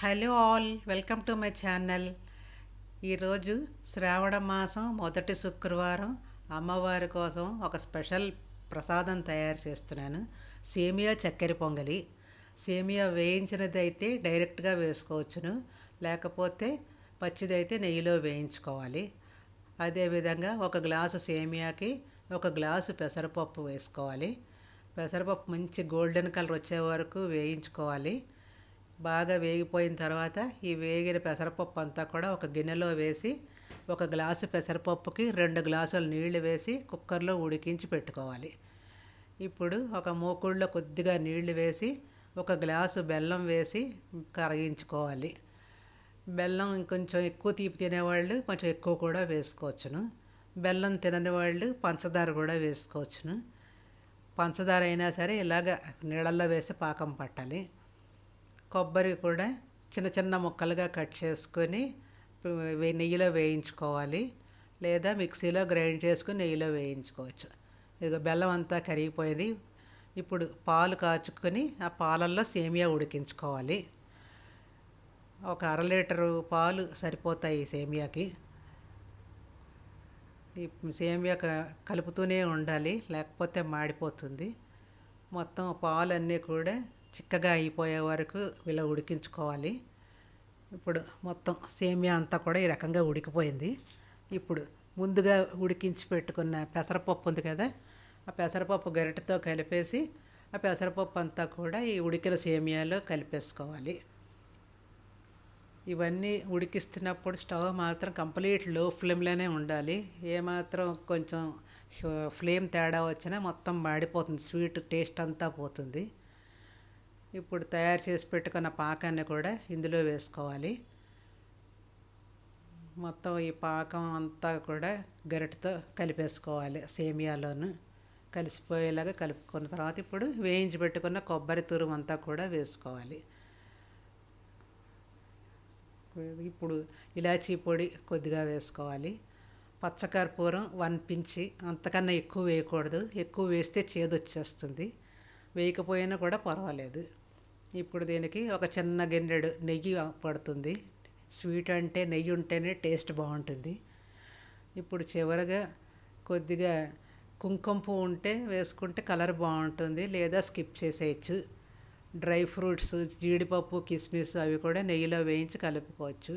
Hello all welcome to my channel. ఈరోజు శ్రావణ మాసం మొదటి శుక్రవారం. అమ్మవారి కోసం ఒక స్పెషల్ ప్రసాదం తయారు చేస్తున్నాను. సేమియా చక్కెర పొంగలి. సేమియా వేయించినది అయితే డైరెక్ట్గా వేసుకోవచ్చును. లేకపోతే పచ్చిదైతే నెయ్యిలో వేయించుకోవాలి. అదేవిధంగా ఒక గ్లాసు సేమియాకి ఒక గ్లాసు పెసరపప్పు వేసుకోవాలి. పెసరపప్పు మంచి గోల్డెన్ కలర్ వచ్చే వరకు వేయించుకోవాలి. బాగా వేగిపోయిన తర్వాత ఈ వేగిన పెసరపప్పు అంతా కూడా ఒక గిన్నెలో వేసి ఒక గ్లాసు పెసరపప్పుకి రెండు గ్లాసులు నీళ్ళు వేసి కుక్కర్లో ఉడికించి పెట్టుకోవాలి. ఇప్పుడు ఒక మూకుళ్ళలో కొద్దిగా నీళ్ళు వేసి ఒక గ్లాసు బెల్లం వేసి కరిగించుకోవాలి. బెల్లం ఇంకొంచెం ఎక్కువ తీపి తినేవాళ్ళు కొంచెం ఎక్కువ కూడా వేసుకోవచ్చును. బెల్లం తినని వాళ్ళు పంచదార కూడా వేసుకోవచ్చును. పంచదార అయినా సరే ఇలాగ నీళ్ళల్లో వేసి పాకం పట్టాలి. కొబ్బరి కూడా చిన్న చిన్న ముక్కలుగా కట్ చేసుకొని నెయ్యిలో వేయించుకోవాలి. లేదా మిక్సీలో గ్రైండ్ చేసుకుని నెయ్యిలో వేయించుకోవచ్చు. ఇదిగో బెల్లం అంతా కరిగిపోయింది. ఇప్పుడు పాలు కాచుకొని ఆ పాలల్లో సేమియా ఉడికించుకోవాలి. ఒక అర లీటరు పాలు సరిపోతాయి సేమియాకి. ఈ సేమియా కలుపుతూనే ఉండాలి లేకపోతే మాడిపోతుంది. మొత్తం పాలన్నీ కూడా చిక్కగా అయిపోయే వరకు ఇలా ఉడికించుకోవాలి. ఇప్పుడు మొత్తం సేమియా అంతా కూడా ఈ రకంగా ఉడికిపోయింది. ఇప్పుడు ముందుగా ఉడికించి పెట్టుకున్న పెసరపప్పు ఉంది కదా ఆ పెసరపప్పు గరిటతో కలిపేసి ఆ పెసరపప్పు అంతా కూడా ఈ ఉడికిన సేమియాలో కలిపేసుకోవాలి. ఇవన్నీ ఉడికిస్తున్నప్పుడు స్టవ్ మాత్రం కంప్లీట్లో ఫ్లేమ్లోనే ఉండాలి. ఏమాత్రం కొంచెం ఫ్లేమ్ తేడా వచ్చినా మొత్తం మాడిపోతుంది. స్వీట్ టేస్ట్ అంతా పోతుంది. ఇప్పుడు తయారు చేసి పెట్టుకున్న పాకాన్ని కూడా ఇందులో వేసుకోవాలి. మొత్తం ఈ పాకం అంతా కూడా గరిటతో కలిపేసుకోవాలి సేమియాలోను. కలిసిపోయేలాగా కలుపుకున్న తర్వాత ఇప్పుడు వేయించి పెట్టుకున్న కొబ్బరి తురుము అంతా కూడా వేసుకోవాలి. ఇప్పుడు ఇలాచీ పొడి కొద్దిగా వేసుకోవాలి. పచ్చకర్పూరం వన్ పించి అంతకన్నా ఎక్కువ వేయకూడదు. ఎక్కువ వేస్తే చేదు వచ్చేస్తుంది వేయకపోయినా కూడా పర్వాలేదు. ఇప్పుడు దీనికి ఒక చిన్న గిన్నెడు నెయ్యి పడుతుంది. స్వీట్ అంటే నెయ్యి ఉంటేనే టేస్ట్ బాగుంటుంది. ఇప్పుడు చివరగా కొద్దిగా కుంకుమ పువ్వు ఉంటే వేసుకుంటే కలర్ బాగుంటుంది లేదా స్కిప్ చేసేయచ్చు. డ్రై ఫ్రూట్స్ జీడిపప్పు కిస్మిస్ అవి కూడా నెయ్యిలో వేయించి కలుపుకోవచ్చు.